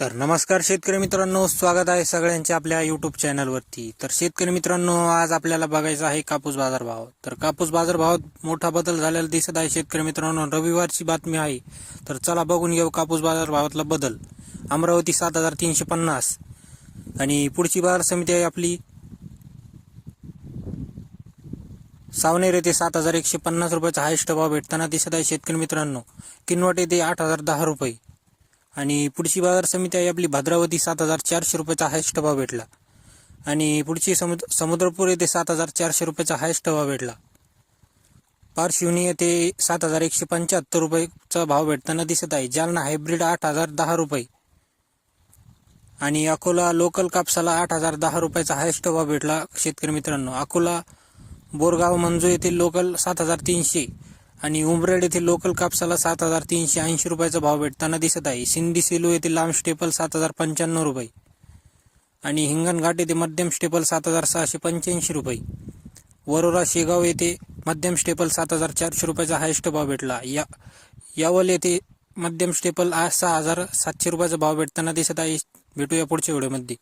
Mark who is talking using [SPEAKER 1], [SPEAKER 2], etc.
[SPEAKER 1] तर नमस्कार शेतकरी मित्रांनो स्वागत आहे सगळ्यांचे आपल्या युट्यूब चॅनलवरती तर शेतकरी मित्रांनो आज आपल्याला बघायचा आहे कापूस बाजारभाव. तर कापूस बाजारभावात मोठा बदल झालेला दिसत आहे शेतकरी मित्रांनो रविवारची बातमी आहे. तर चला बघून घेऊ कापूस बाजारभावातला बदल. अमरावती सात हजार तीनशे पन्नास. आणि पुढची बाजार समिती आहे आपली. सावनेर येथे सात हजार एकशे पन्नास रुपयाचा हायस्ट भाव भेटताना दिसत आहे शेतकरी मित्रांनो. किनवट येथे आठ हजार दहा रुपये. आणि पुढची बाजार समिती आहे आपली भद्रावती सात हजार चारशे रुपयाचा हायस्ट भाव भेटला. आणि पुढची समुद्र समुद्रपूर येथे सात हजार चारशे रुपयाचा हायस्ट भाव भेटला. पारशिवनी येथे सात हजार एकशे पंच्याहत्तर रुपयेचा भाव भेटताना दिसत आहे. जालना हायब्रिड आठ हजार दहा रुपये. आणि अकोला लोकल कापसाला आठ हजार दहा रुपयाचा हायस्ट भाव भेटला. शेतकरी मित्रांनो अकोला बोरगाव मंजू येथील लोकल सात हजार तीनशे. आणि उमरेड येथे लोकल कापसाला सात हजार तीनशे ऐंशी रुपयाचा भाव भेटताना दिसत आहे. सिंधी सेलू येथे लांब स्टेपल सात हजार पंच्याण्णव रुपये आणि हिंगणघाट येथे मध्यम स्टेपल सात हजार सहाशे पंच्याऐंशी रुपये. वरोरा शेगाव येथे मध्यम स्टेपल सात हजार चारशे रुपयाचा हायस्ट भाव भेटला. या यावल येथे मध्यम स्टेपल आज सहा हजार सातशे रुपयाचा भाव भेटताना दिसत आहे. भेटूया पुढच्या व्हिडिओमध्ये.